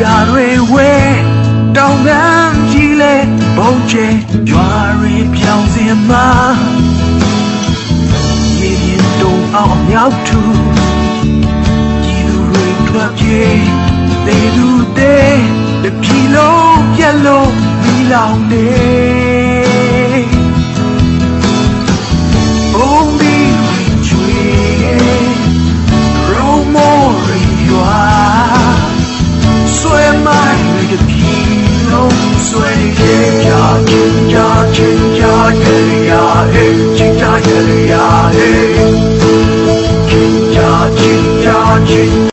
တာတွေဝဲတောင်ကမ်းကြီးလဲဘုံကျဲရွာတွေပြောင်းစင်မှာရေရင်တုံအောင်မြောက်ထူကြည်လူတွေထွက်ပြေးတေလူတဲ့တပြီလုံးပြက်လုံးမိလောင်နေ 亲家，亲家，亲家爷呀，嘿，亲家爷呀，嘿，亲家，亲家，亲。